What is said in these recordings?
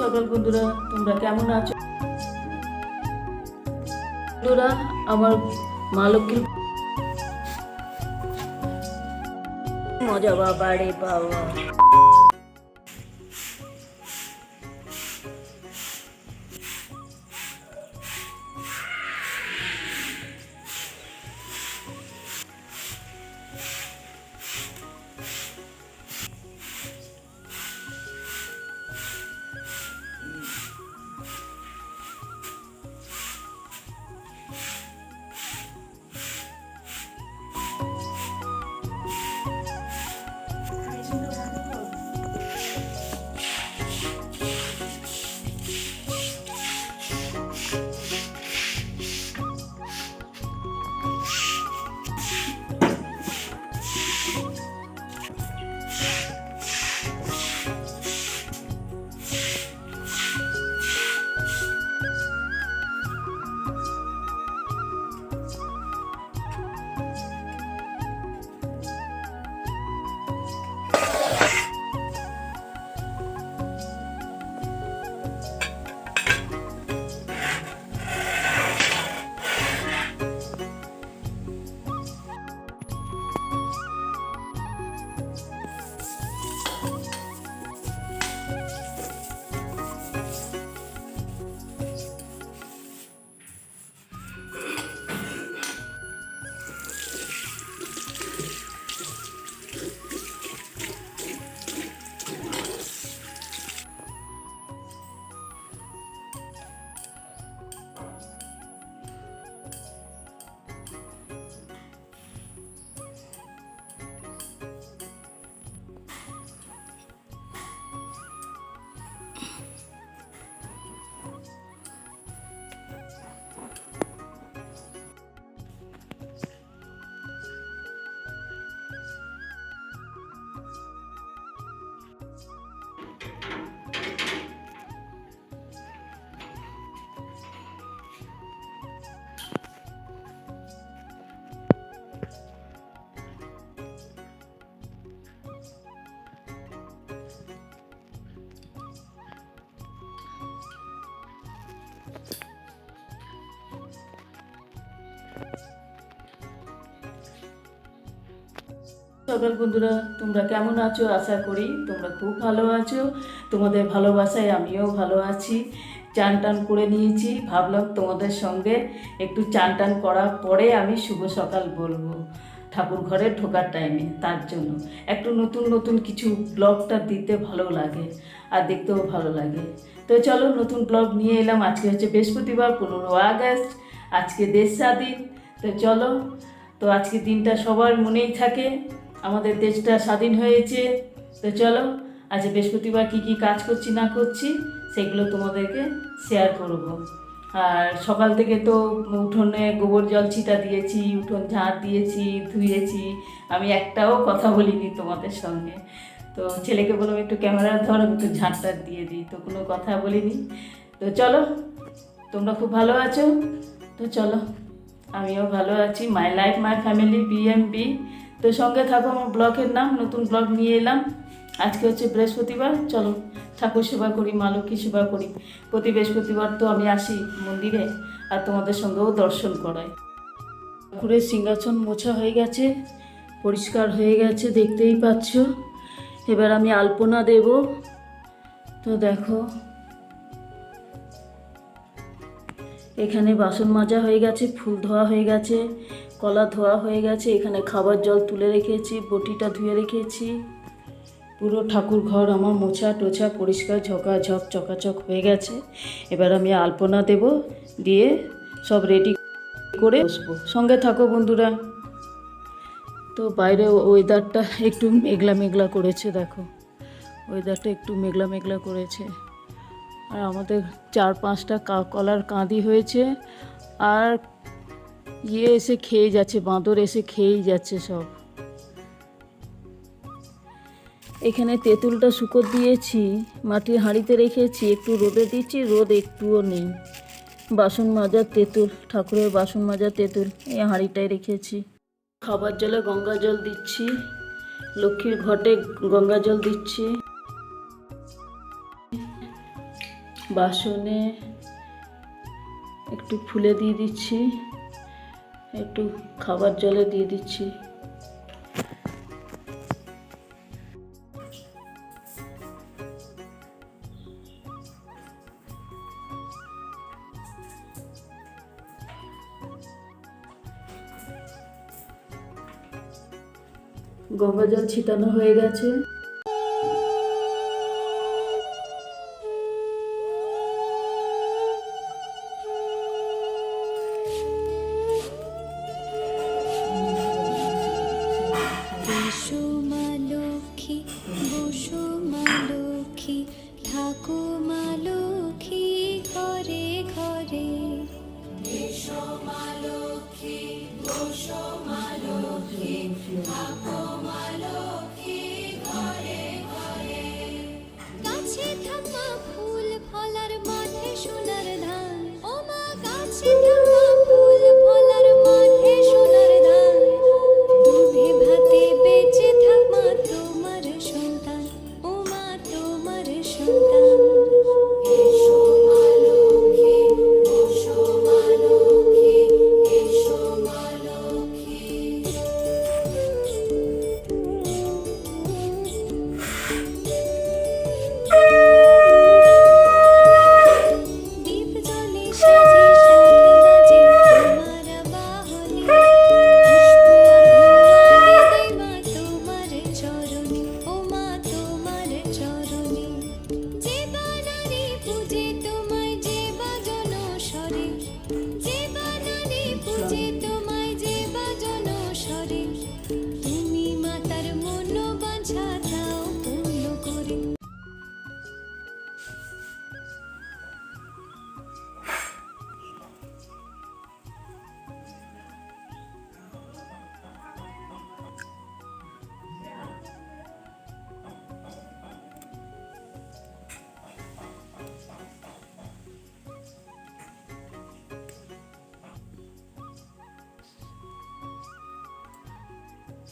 সকাল বন্ধুরা তোমরা কেমন আছো? বন্ধুরা আমার মা লক্ষ্মীর মজা বাবা রে বাবা। সকাল বন্ধুরা, তোমরা কেমন আছো? আশা করি তোমরা খুব ভালো আছো। তোমাদের ভালোবাসায় আমিও ভালো আছি। চান টান করে নিয়েছি। ভাবলাম তোমাদের সঙ্গে একটু চান টান করার পরে আমি শুভ সকাল বলব। ঠাকুর ঘরে ঢোকার টাইমে তার জন্য। একটু নতুন নতুন কিছু ব্লগটা দিতে ভালো লাগে আর দেখতেও ভালো লাগে। তো চলো, নতুন ব্লগ নিয়ে এলাম। আজকে হচ্ছে বৃহস্পতিবার পনেরো আগস্ট। আজকে দেশ স্বাধীন। তো চলো, তো আজকে দিনটা সবার মনেই থাকে। আমাদের দেশটা স্বাধীন হয়েছে। তো চলো, আজ বৃহস্পতিবার কী কী কাজ করছি, না করছি, সেগুলো তোমাদেরকে শেয়ার করব। আর সকাল থেকে তো উঠোনে গোবর জল ছিটা দিয়েছি, উঠোন ঝাঁট দিয়েছি, ধুয়েছি। আমি একটাও কথা বলিনি তোমাদের সঙ্গে। তো ছেলেকে বললাম, একটু ক্যামেরা ধর একটু ঝাঁটটা দিয়ে দিই। তো কোনো কথা বলিনি। তো চলো, তোমরা খুব ভালো আছো? তো চলো, আমিও ভালো আছি। মাই লাইফ মাই ফ্যামিলি বিএমবি তো সঙ্গে থাকো, আমার ব্লগের নাম, নতুন ব্লগ নিয়ে এলাম। আজকে হচ্ছে বৃহস্পতিবার, চলো ঠাকুর সেবা করি, মা লক্ষ্মী সেবা করি। প্রতি বৃহস্পতিবার তো আমি আসি মন্দিরে আর তোমাদের সঙ্গেও দর্শন করাই। ঠাকুরের সিংহাসন মোছা হয়ে গেছে, পরিষ্কার হয়ে গেছে, দেখতেই পাচ্ছ। এবার আমি আলপনা দেব। তো দেখো, এখানে বাসন মাজা হয়ে গেছে, ফুল ধোয়া হয়ে গেছে। কলা ধোয়া হয়ে গেছে, এখানে খাবার জল তুলে রেখেছি, বটিটা ধুয়ে রেখেছি। পুরো ঠাকুর ঘর আমার মোছা টোছা পরিষ্কার ঝকাঝক চকাচক হয়ে গেছে। এবার আমি আলপনা দেব, দিয়ে সব রেডি করে বসবো। সঙ্গে থাকো বন্ধুরা। তো বাইরে ওয়েদারটা একটু মেঘলা মেঘলা করেছে, দেখো। ওয়েদারটা একটু মেঘলা মেঘলা করেছে। আর আমাদের চার পাঁচটা কলার কাঁদি হয়েছে। আর ইয়ে এসে খেয়ে যাচ্ছে, বাঁদর এসে খেয়েই যাচ্ছে সব। এখানে তেঁতুলটা শুকর দিয়েছি, মাটির হাঁড়িতে রেখেছি, একটু রোদে দিচ্ছি, রোদ একটুও নেই। বাসন মাজার তেঁতুল, ঠাকুরের বাসন মাজার তেঁতুল, এই হাঁড়িটায় রেখেছি। খাবার জলে গঙ্গা জল দিচ্ছি, লক্ষ্মীর ঘটে গঙ্গা জল দিচ্ছি। বাসনে একটু ফুলে দিয়ে দিচ্ছি। একটু খাবার জলে দিয়ে দিচ্ছি। গঙ্গা জল ছিটানো হয়ে গেছে।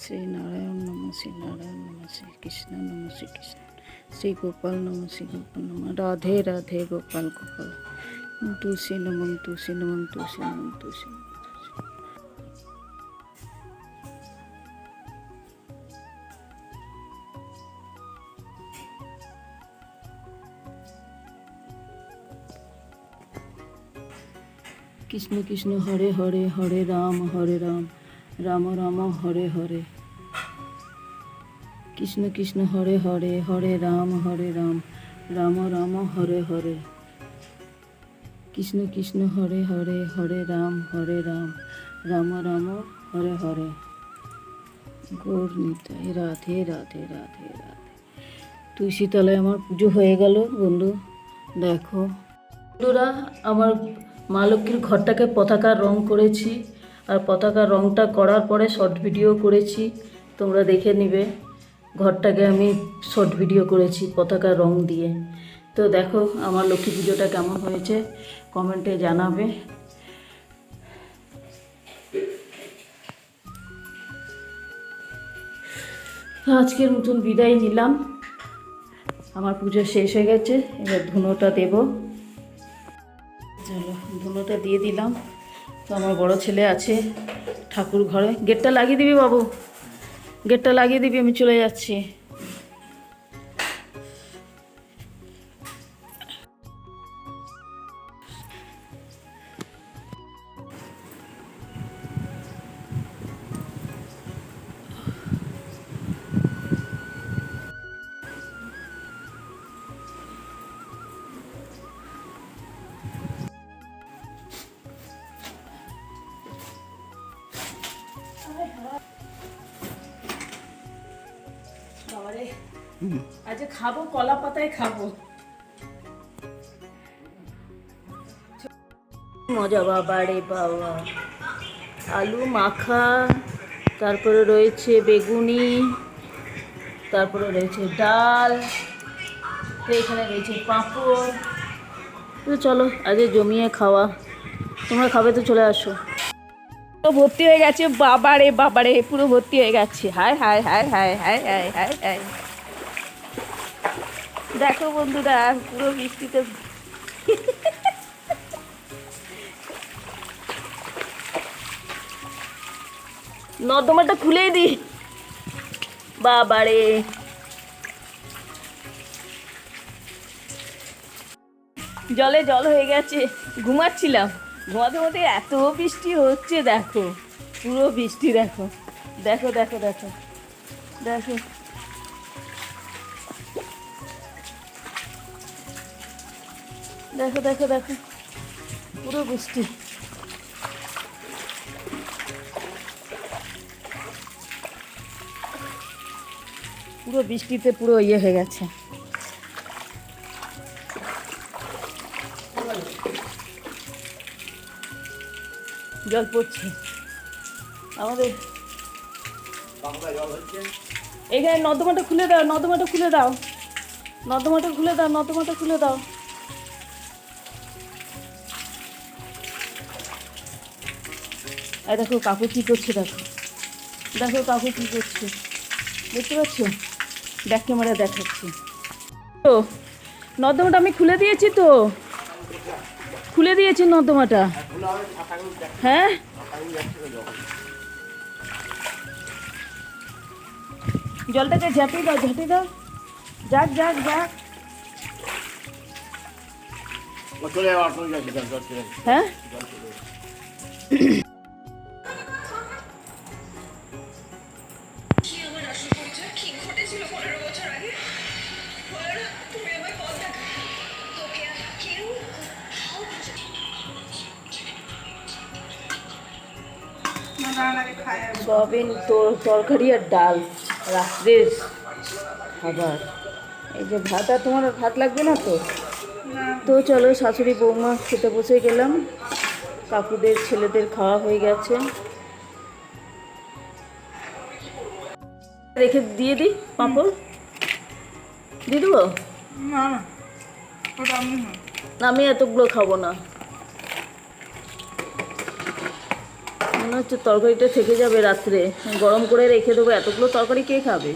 শ্রী নারায়ণ নম শ্রী নারায়ণ নম শ্রী কৃষ্ণ নম শ্রী কৃষ্ণ। শ্রী গোপাল নম শ্রী গোপাল নম। রাধে রাধে গোপাল গোপাল। তুলসী নম তুলসী নম তুলসী নম, তুলসী। কৃষ্ণ কৃষ্ণ হরে হরে হরে রাম হরে রাম। রাম রাম হরে হরে। কৃষ্ণ কৃষ্ণ হরে হরে হরে রাম হরে রাম রাম রাম, হরে হরে। কৃষ্ণ কৃষ্ণ হরে হরে হরে রাম হরে রাম রাম রাম, হরে হরে। গৌর নিতাই, রাধে রাধে রাধে রাধে। তুলসী তলায় আমার পুজো হয়ে গেল বন্ধু, দেখো। বন্ধুরা, আমার মা লক্ষ্মীর ঘরটাকে পতাকার রং করেছি, আর পতাকার রংটা করার পরে শর্ট ভিডিও করেছি, তোমরা দেখে নিবে। ঘরটাকে আমি শর্ট ভিডিও করেছি পতাকার রং দিয়ে। তো দেখো আমার লক্ষ্মী পুজোটা কেমন হয়েছে কমেন্টে জানাবে। আজকের মতন বিদায় নিলাম। আমার পুজো শেষ হয়ে গেছে, এবার ধুনোটা দেব। চলো, ধুনোটা দিয়ে দিলাম। তো আমার বড় ছেলে আছে ঠাকুর ঘরে। গেটটা লাগিয়ে দিবি বাবু? গেটটা লাগিয়ে দিবি আমি চলে যাচ্ছি। আজ খাব, কলা পাতায় খাব। মজা বাবা রে বাবা। আলু মাখা, তারপরে রয়েছে বেগুনি, তারপরে রয়েছে ডাল এখানে রয়েছে পাঁপড়। তো চলো, আজকে জমিয়ে খাওয়া। তোমরা খাবে তো চলে আসো। তো ভর্তি হয়ে গেছে বাবারে বাবারে পুরো ভর্তি হয়ে গেছে। হায় হায় হায় হায় হায় হায় হায় হায়। দেখো বন্ধুরা, পুরো বৃষ্টিতে নর্দমাটা খুলেই দি বাবারে। জলে জল হয়ে গেছে, ঘুমাচ্ছিলাম। ঘুমাতে ঘুমাতে এত বৃষ্টি হচ্ছে, দেখো। পুরো বৃষ্টি, দেখো। দেখো দেখো দেখো। দেখো। দেখো দেখো দেখো। পুরো বৃষ্টি। পুরো বৃষ্টিতে পুরো ইয়ে হয়ে গেছে। জল পড়ছে। আমাদের এখানে নর্দমাটা খুলে দাও, নর্দমাটা খুলে দাও। নর্দমাটা খুলে দাও, নর্দমাটা খুলে দাও। এই দেখো কাকু কী করছে দেখো। দেখো কাকু কী করছে। দেখতে পাচ্ছ? ব্যাক ক্যামেরা দেখাচ্ছি। তো নর্দমাটা আমি খুলে দিয়েছি তো। খুলে দিয়েছি নর্দমাটা। হ্যাঁ? জলটাকে ঝাঁপিয়ে দাও ঝাঁপিয়ে দাও। যাক যাক যাক। হ্যাঁ? সয়াবিন তরকারি আর ডাল। রাত্রের খাবার এই যে ভাত আর তোমার ভাত লাগবে না তো? তো চলো শাশুড়ি বৌমা খেতে বসে গেলাম। কাকুদের ছেলেদের খাওয়া হয়ে গেছে। রেখে দিয়ে দিই পাঁপড়? দিয়ে দেবো? না, আমি এতগুলো খাব না। মনে হচ্ছে তরকারিটা থেকে যাবে রাত্রে। গরম করে রেখে দেবো, এতগুলো তরকারি কে খাবে?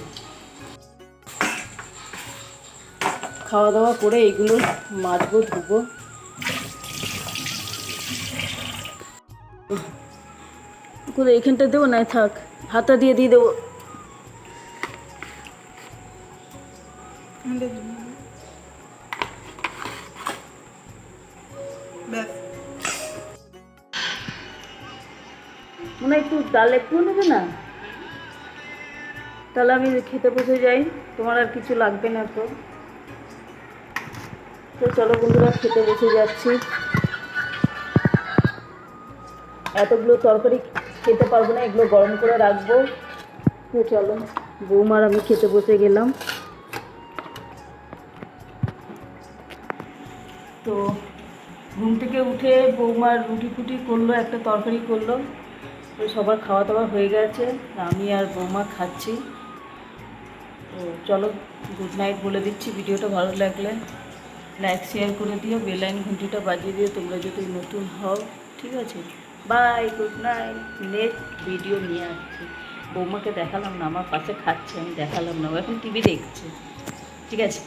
খাওয়া দাওয়া করে এইগুলো মাজবো, ধুবো। এখানটা দেবো না, থাক। হাতা দিয়ে দিয়ে দেবো। একটু একটু নেবে না? তাহলে আমি খেতে বসে যাই, তোমার আর কিছু লাগবে না তো। তো চলো বন্ধুরা, খেতে বসে যাচ্ছি। এতগুলো তরকারি খেতে পারব না, এগুলো গরম করে রাখব। তো চলো, বৌমার আমি খেতে বসে গেলাম। তো ঘুম থেকে উঠে বৌমার রুটি ফুটি করল, একটা তরকারি করল। তো সবার খাওয়া দাওয়া হয়ে গেছে, আমি আর বৌমা খাচ্ছি। তো চলো গুড নাইট বলে দিচ্ছি, ভিডিওটা ভালো লাগলে লাইক শেয়ার করে দিও বেলাইন ঘন্টিটা বাজিয়ে দিও, তোমরা যদি নতুন হও, ঠিক আছে? Bye good night next video নিয়ে আসছি। বৌমাকে দেখালাম না, আমার পাশে খাচ্ছে, আমি দেখালাম না, ও এখন টিভি দেখছে, ঠিক আছে?